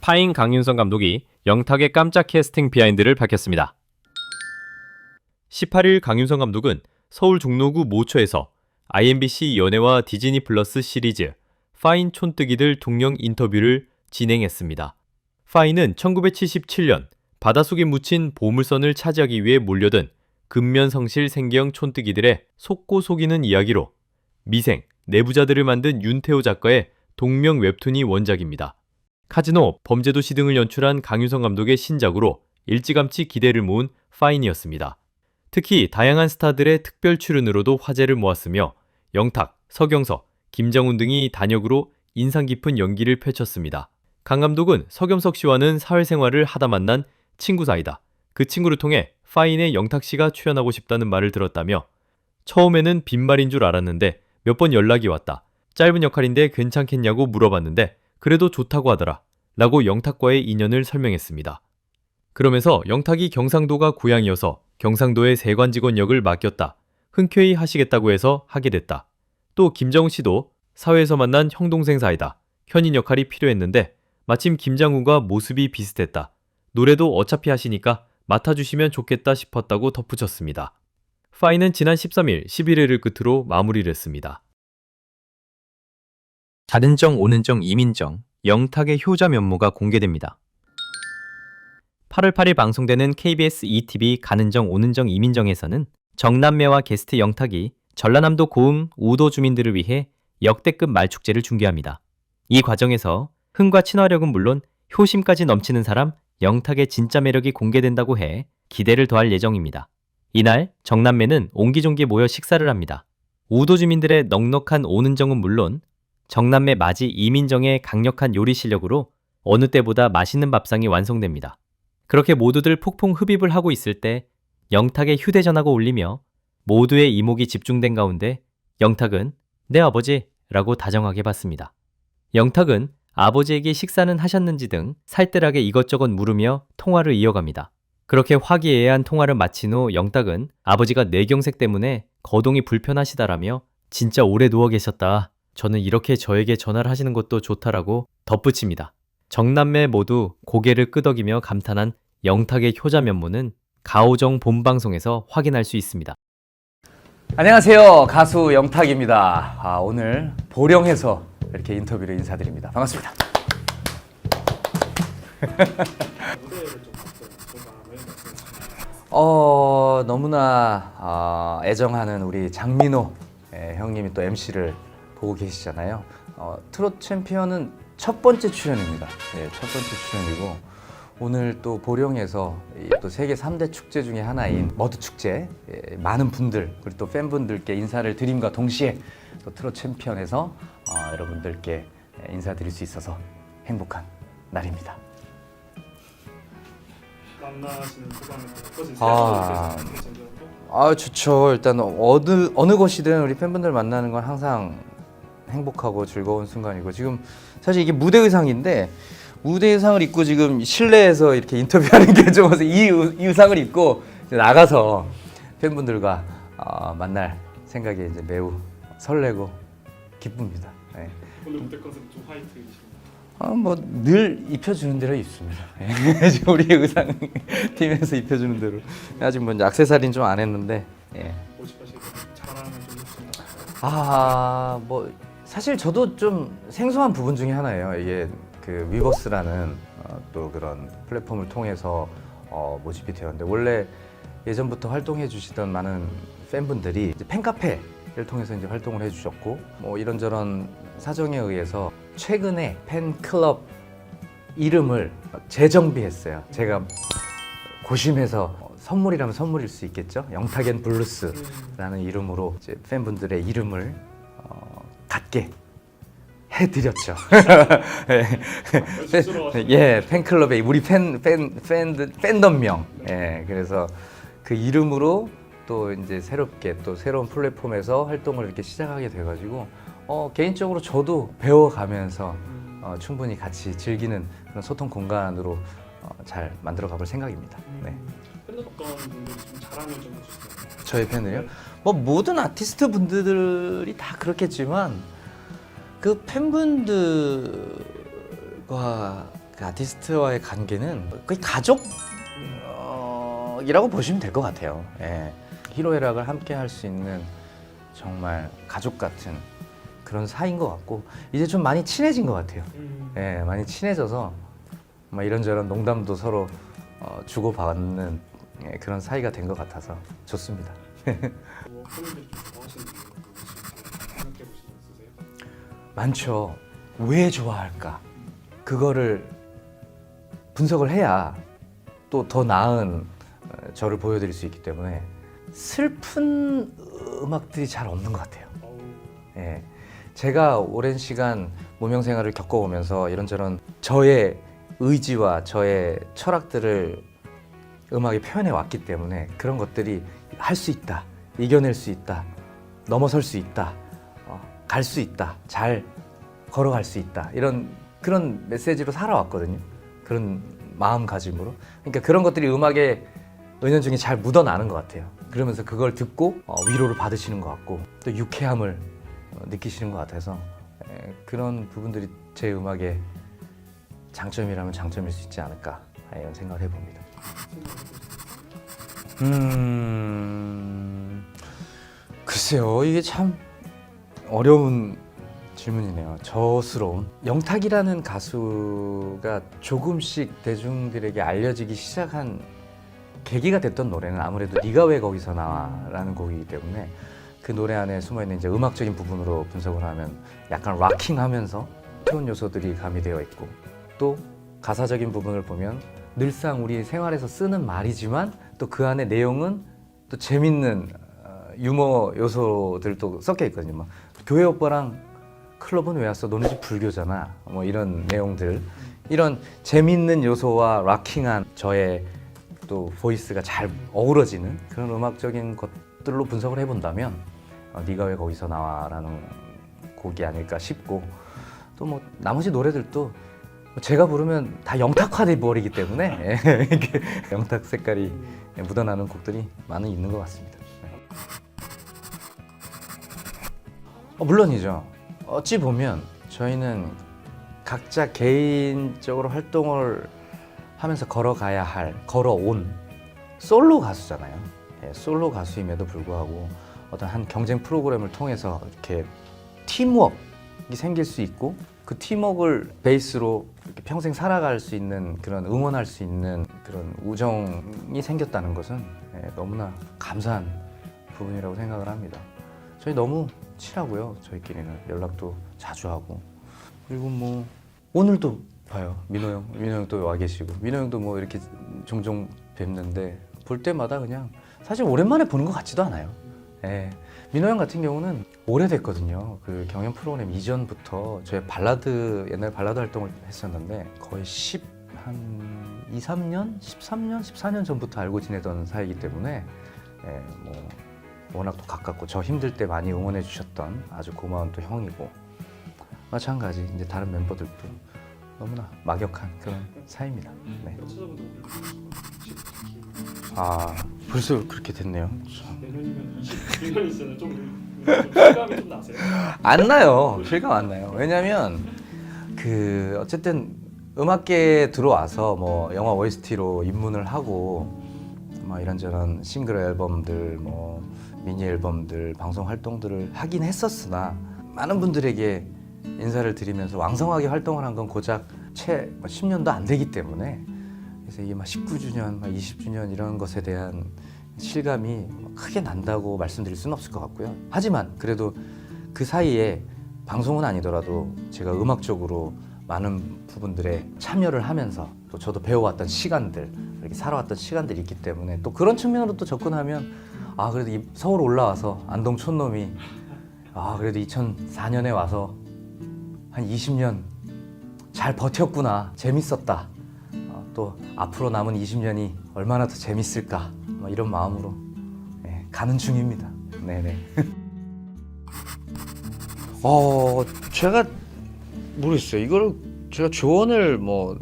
파인 강윤성 감독이 영탁의 깜짝 캐스팅 비하인드를 밝혔습니다. 18일 강윤성 감독은 서울 종로구 모초에서 IMBC 연예와 디즈니 플러스 시리즈 파인 촌뜨기들 동영 인터뷰를 진행했습니다. 파인은 1977년 바닷속에 묻힌 보물선을 차지하기 위해 몰려든 근면성실 생경 촌뜨기들의 속고 속이는 이야기로 미생, 내부자들을 만든 윤태호 작가의 동명 웹툰이 원작입니다. 카지노, 범죄도시 등을 연출한 강유성 감독의 신작으로 일찌감치 기대를 모은 파인이었습니다. 특히 다양한 스타들의 특별 출연으로도 화제를 모았으며 영탁, 서경석, 김정훈 등이 단역으로 인상 깊은 연기를 펼쳤습니다. 강 감독은 서겸석 씨와는 사회생활을 하다 만난 친구 사이다. 그 친구를 통해 파인의 영탁 씨가 출연하고 싶다는 말을 들었다며 처음에는 빈말인 줄 알았는데 몇 번 연락이 왔다. 짧은 역할인데 괜찮겠냐고 물어봤는데 그래도 좋다고 하더라. 라고 영탁과의 인연을 설명했습니다. 그러면서 영탁이 경상도가 고향이어서 경상도의 세관 직원 역을 맡겼다. 흔쾌히 하시겠다고 해서 하게 됐다. 또 김정우 씨도 사회에서 만난 형 동생 사이다. 현인 역할이 필요했는데 마침 김장훈과 모습이 비슷했다. 노래도 어차피 하시니까 맡아주시면 좋겠다 싶었다고 덧붙였습니다. 파이는 지난 13일 11회를 끝으로 마무리를 했습니다. 다른정, 오는정, 이민정, 영탁의 효자 면모가 공개됩니다. 8월 8일 방송되는 KBS ETV 가는정, 오는정, 이민정에서는 정남매와 게스트 영탁이 전라남도 고흥, 우도 주민들을 위해 역대급 말축제를 중계합니다. 이 과정에서 흥과 친화력은 물론 효심까지 넘치는 사람 영탁의 진짜 매력이 공개된다고 해 기대를 더할 예정입니다. 이날 정남매는 옹기종기 모여 식사를 합니다. 우도 주민들의 넉넉한 오는정은 물론 정남매 맞이 이민정의 강력한 요리 실력으로 어느 때보다 맛있는 밥상이 완성됩니다. 그렇게 모두들 폭풍 흡입을 하고 있을 때 영탁의 휴대전화가 울리며 모두의 이목이 집중된 가운데 영탁은 내 아버지 라고 다정하게 받습니다. 영탁은 아버지에게 식사는 하셨는지 등 살뜰하게 이것저것 물으며 통화를 이어갑니다. 그렇게 화기애애한 통화를 마친 후 영탁은 아버지가 뇌경색 때문에 거동이 불편하시다라며 진짜 오래 누워 계셨다. 저는 이렇게 저에게 전화를 하시는 것도 좋다라고 덧붙입니다. 정남매 모두 고개를 끄덕이며 감탄한 영탁의 효자 면모는 가오정 본방송에서 확인할 수 있습니다. 안녕하세요. 가수 영탁입니다. 아, 오늘 보령에서 이렇게 인터뷰를 인사드립니다. 반갑습니다. 어, 너무나 어, 애정하는 우리 장민호 예, 형님이 또 MC를 보고 계시잖아요. 어, 트롯 챔피언은 첫 번째 출연입니다. 예, 첫 번째 출연이고 오늘 또 보령에서 이 또 세계 3대 축제 중에 하나인 머드 축제 예, 많은 분들 그리고 또 팬분들께 인사를 드림과 동시에 또 트롯 챔피언에서 어, 여러분들께 예, 인사드릴 수 있어서 행복한 날입니다. 만나시는 소감이 어떠신지 아. 아 좋죠. 일단 어느 어느 곳이든 우리 팬분들 만나는 건 항상 행복하고 즐거운 순간이고 지금 사실 이게 무대 의상인데 무대 의상을 입고 지금 실내에서 이렇게 인터뷰하는 게 좋아서 이, 의- 이 의상을 입고 이제 나가서 팬분들과 어, 만날 생각에 이제 매우 설레고 기쁩니다. 네. 오늘 무대 컨셉 좀 화이트이십니다. 아, 뭐 늘 입혀주는 대로 입습니다. 예. 지금 우리 의상 팀에서 입혀주는 대로 아직 뭐 액세서리는 좀 안 했는데 예. 모집하시게 되면 자랑을 좀 해주신다. 아, 뭐 사실 저도 좀 생소한 부분 중에 하나예요. 이게 그 위버스라는 어, 또 그런 플랫폼을 통해서 어, 모집이 되었는데 원래 예전부터 활동해 주시던 많은 팬분들이 이제 팬카페를 통해서 이제 활동을 해 주셨고 뭐 이런저런 사정에 의해서 최근에 팬클럽 이름을 재정비했어요. 제가 고심해서 어, 선물이라면 선물일 수 있겠죠. 영탁앤 블루스라는 이름으로 이제 팬분들의 이름을 어, 갖게 해드렸죠. 팬- 예, 팬클럽에 우리 팬, 팬, 팬, 팬덤명. 예, 그래서 그 이름으로 또 이제 새롭게 또 새로운 플랫폼에서 활동을 이렇게 시작하게 돼가지고 어, 개인적으로 저도 배워가면서 어, 충분히 같이 즐기는 그런 소통 공간으로 어, 잘 만들어 가볼 생각입니다. 네. 팬들 어떤 분들이 좀 자랑을 좀 해주세요. 저희 팬을요? 뭐 모든 아티스트 분들이 다 그렇겠지만 그 팬분들과 그 아티스트와의 관계는 거의 가족 이라고 보시면 될 것 같아요. 예. 희로애락을 함께 할 수 있는 정말 가족 같은 그런 사이인 것 같고 이제 좀 많이 친해진 것 같아요. 음, 예, 많이 친해져서 막 이런저런 농담도 서로 어, 주고받는 예, 그런 사이가 된 것 같아서 좋습니다. 많죠. 왜 좋아할까? 그거를 분석을 해야 또 더 나은 어, 저를 보여드릴 수 있기 때문에 슬픈 음악들이 잘 없는 것 같아요. 예. 제가 오랜 시간 무명 생활을 겪어오면서 이런저런 저의 의지와 저의 철학들을 음악에 표현해 왔기 때문에 그런 것들이 할 수 있다, 이겨낼 수 있다, 넘어설 수 있다, 어, 갈 수 있다, 잘 걸어갈 수 있다 이런 그런 메시지로 살아왔거든요. 그런 마음가짐으로. 그러니까 그런 것들이 음악에 은연중에 잘 묻어나는 것 같아요. 그러면서 그걸 듣고 어, 위로를 받으시는 것 같고 또 유쾌함을 어, 느끼시는 것 같아서 에, 그런 부분들이 제 음악의 장점이라면 장점일 수 있지 않을까 이런 생각을 해봅니다. 음 글쎄요 이게 참 어려운 질문이네요. 저스러운 영탁이라는 가수가 조금씩 대중들에게 알려지기 시작한 계기가 됐던 노래는 아무래도 네가 왜 거기서 나와라는 곡이기 때문에 그 노래 안에 숨어 있는 이제 음악적인 부분으로 분석을 하면 약간 락킹하면서 태운 요소들이 가미되어 있고 또 가사적인 부분을 보면 늘상 우리 생활에서 쓰는 말이지만 또 그 안에 내용은 또 재밌는 어, 유머 요소들도 섞여 있거든요. 막 교회 오빠랑 클럽은 왜 왔어? 너네 집 불교잖아. 뭐 이런 내용들 이런 재밌는 요소와 락킹한 저의 또 보이스가 잘 어우러지는 그런 음악적인 것들로 분석을 해본다면 어, 네가 왜 거기서 나와라는 곡이 아닐까 싶고 또 뭐 나머지 노래들도 제가 부르면 다 영탁화돼 버리기 때문에 영탁 색깔이 묻어나는 곡들이 많이 있는 것 같습니다. 네. 어, 물론이죠. 어찌 보면 저희는 각자 개인적으로 활동을 하면서 걸어가야 할, 걸어온 솔로 가수잖아요. 예, 솔로 가수임에도 불구하고 어떤 한 경쟁 프로그램을 통해서 이렇게 팀워크이 생길 수 있고 그 팀워크를 베이스로 평생 살아갈 수 있는 그런 응원할 수 있는 그런 우정이 생겼다는 것은 예, 너무나 감사한 부분이라고 생각을 합니다. 저희 너무 친하고요. 저희끼리는 연락도 자주 하고 그리고 뭐 오늘도 봐요. 민호 형, 민호 형도 와 계시고 민호 형도 뭐 이렇게 종종 뵙는데 볼 때마다 그냥 사실 오랜만에 보는 것 같지도 않아요. 예. 민호 형 같은 경우는 오래됐거든요. 그 경연 프로그램 이전부터 저희 발라드 옛날 발라드 활동을 했었는데 거의 10, 한 2, 3년, 13년, 14년 전부터 알고 지내던 사이이기 때문에 예, 뭐 워낙 또 가깝고 저 힘들 때 많이 응원해 주셨던 아주 고마운 또 형이고 마찬가지 이제 다른 멤버들도 너무나 막역한 그런 사이입니다. 네. 찾아보다 혹시 아 벌써 그렇게 됐네요. 내년이면 20주년 있으면 좀, 좀 실감이 좀 나세요? 안 나요. 실감 안 나요. 왜냐면 그 어쨌든 음악계에 들어와서 뭐 영화 OST로 입문을 하고 뭐 이런저런 싱글 앨범들 뭐 미니 앨범들 방송 활동들을 하긴 했었으나 많은 분들에게 인사를 드리면서 왕성하게 활동을 한 건 고작 채 10년도 안 되기 때문에 그래서 이게 막 19주년, 막 20주년 이런 것에 대한 실감이 크게 난다고 말씀드릴 수는 없을 것 같고요. 하지만 그래도 그 사이에 방송은 아니더라도 제가 음악적으로 많은 부분들에 참여를 하면서 또 저도 배워왔던 시간들 이렇게 살아왔던 시간들이 있기 때문에 또 그런 측면으로 또 접근하면 아 그래도 이 서울 올라와서 안동 촌놈이 아 그래도 2004년에 와서 한 20년 잘 버텼구나 재밌었다 어, 또 앞으로 남은 20년이 얼마나 더 재밌을까 뭐 이런 마음으로 예, 가는 중입니다. 네네. 어 제가 모르겠어요. 이거를 제가 조언을 뭐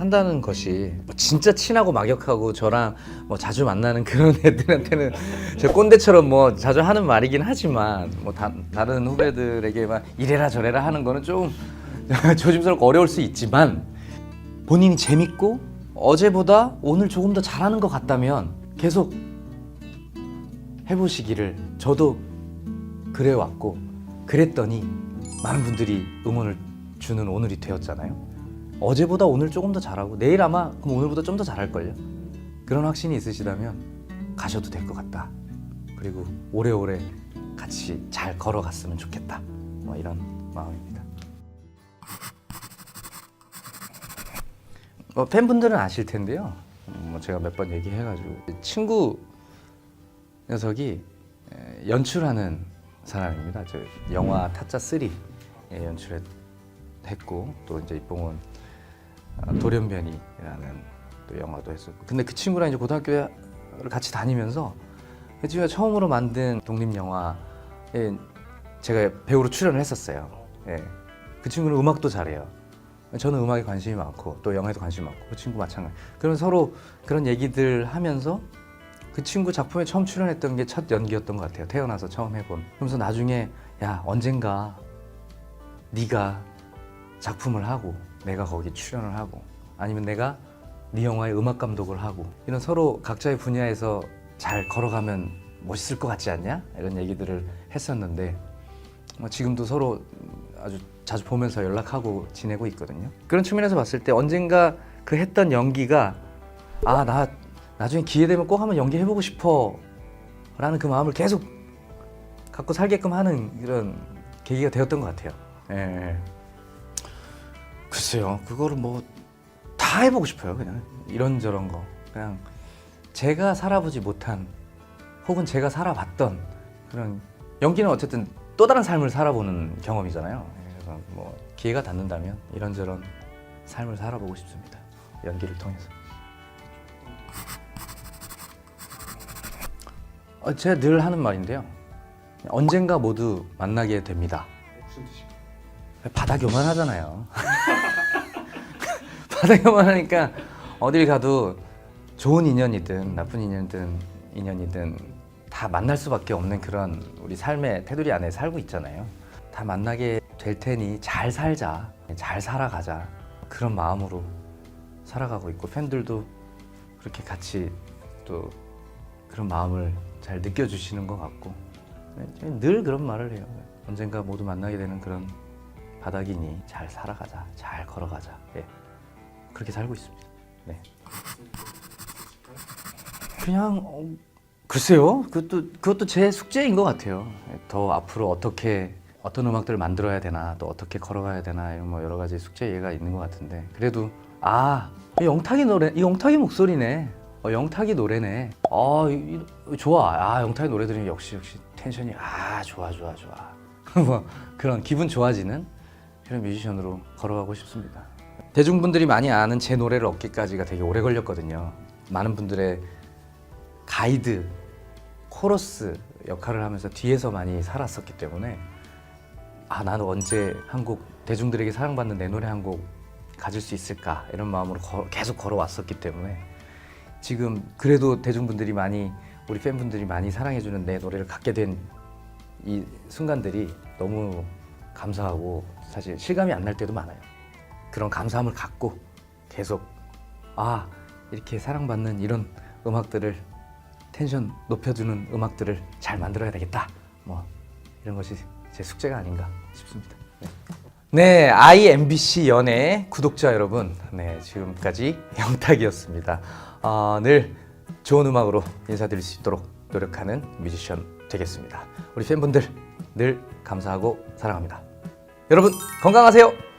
한다는 것이 뭐 진짜 친하고 막역하고 저랑 뭐 자주 만나는 그런 애들한테는 제 꼰대처럼 뭐 자주 하는 말이긴 하지만 뭐 다, 다른 후배들에게 막 이래라 저래라 하는 거는 좀 조심스럽고 어려울 수 있지만 본인이 재밌고 어제보다 오늘 조금 더 잘하는 것 같다면 계속 해보시기를 저도 그래 왔고 그랬더니 많은 분들이 응원을 주는 오늘이 되었잖아요. 어제보다 오늘 조금 더 잘하고 내일 아마 그럼 오늘보다 좀 더 잘할걸요. 그런 확신이 있으시다면 가셔도 될 것 같다. 그리고 오래오래 같이 잘 걸어갔으면 좋겠다. 뭐 이런 마음입니다. 뭐 팬분들은 아실 텐데요. 음, 뭐 제가 몇 번 얘기해가지고 친구 녀석이 에, 연출하는 사람입니다. 저 영화 타짜 3 예, 연출했고 또 이제 이뽕은 아, 돌연변이라는 또 영화도 했었고 근데 그 친구랑 이제 고등학교를 같이 다니면서 그 친구가 처음으로 만든 독립 영화에 제가 배우로 출연을 했었어요. 예. 그 친구는 음악도 잘해요. 저는 음악에 관심이 많고 또 영화에도 관심이 많고 그 친구 마찬가지. 그럼 서로 그런 얘기들 하면서 그 친구 작품에 처음 출연했던 게 첫 연기였던 것 같아요. 태어나서 처음 해본. 그러면서 나중에 야 언젠가 네가 작품을 하고 내가 거기 출연을 하고 아니면 내가 네 영화의 음악 감독을 하고 이런 서로 각자의 분야에서 잘 걸어가면 멋있을 것 같지 않냐 이런 얘기들을 했었는데 뭐 지금도 서로 아주 자주 보면서 연락하고 지내고 있거든요. 그런 측면에서 봤을 때 언젠가 그 했던 연기가 아 나 나중에 기회 되면 꼭 한번 연기 해보고 싶어라는 그 마음을 계속 갖고 살게끔 하는 이런 계기가 되었던 것 같아요. 예, 예. 글쎄요, 그거를 뭐 다 해보고 싶어요. 그냥 이런저런 거 그냥 제가 살아보지 못한 혹은 제가 살아봤던 그런 연기는 어쨌든 또 다른 삶을 살아보는 경험이잖아요. 그래서 뭐 기회가 닿는다면 이런저런 삶을 살아보고 싶습니다. 연기를 통해서. 어, 제가 늘 하는 말인데요. 언젠가 모두 만나게 됩니다. 무슨 뜻일까요? 바닥 요만하잖아요. 바닥 요만하니까 어딜 가도 좋은 인연이든 나쁜 인연이든 인연이든 다 만날 수밖에 없는 그런 우리 삶의 테두리 안에 살고 있잖아요. 다 만나게 될 테니 잘 살자, 잘 살아가자 그런 마음으로 살아가고 있고 팬들도 그렇게 같이 또 그런 마음을 잘 느껴주시는 것 같고 네, 늘 그런 말을 해요. 언젠가 모두 만나게 되는 그런 바닥이니 잘 살아가자, 잘 걸어가자. 예. 그렇게 살고 있습니다. 네. 그냥 어, 글쎄요. 그것도 그것도 제 숙제인 것 같아요. 예, 더 앞으로 어떻게 어떤 음악들을 만들어야 되나, 또 어떻게 걸어가야 되나 이런 뭐 여러 가지 숙제가 있는 것 같은데 그래도 아이 영탁이 노래, 이 영탁이 목소리네. 어, 영탁이 노래네. 아 이- 이- 좋아. 아 영탁이 노래 들으면 역시 역시 텐션이 아 좋아 좋아 좋아. 뭐 그런 기분 좋아지는 그런 뮤지션으로 걸어가고 싶습니다. 대중분들이 많이 아는 제 노래를 얻기까지가 되게 오래 걸렸거든요. 많은 분들의 가이드, 코러스 역할을 하면서 뒤에서 많이 살았었기 때문에 아 나는 언제 한곡 대중들에게 사랑받는 내 노래 한 곡 가질 수 있을까 이런 마음으로 거- 계속 걸어왔었기 때문에 지금 그래도 대중분들이 많이 우리 팬분들이 많이 사랑해주는 내 노래를 갖게 된 이 순간들이 너무 감사하고 사실 실감이 안 날 때도 많아요. 그런 감사함을 갖고 계속 아 이렇게 사랑받는 이런 음악들을 텐션 높여주는 음악들을 잘 만들어야 되겠다. 뭐 이런 것이 제 숙제가 아닌가 싶습니다. 네, 네 IMBC 연예 구독자 여러분, 네 지금까지 영탁이었습니다. 어, 늘 좋은 음악으로 인사드릴 수 있도록 노력하는 뮤지션 되겠습니다. 우리 팬분들 늘 감사하고 사랑합니다. 여러분 건강하세요.